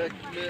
একটা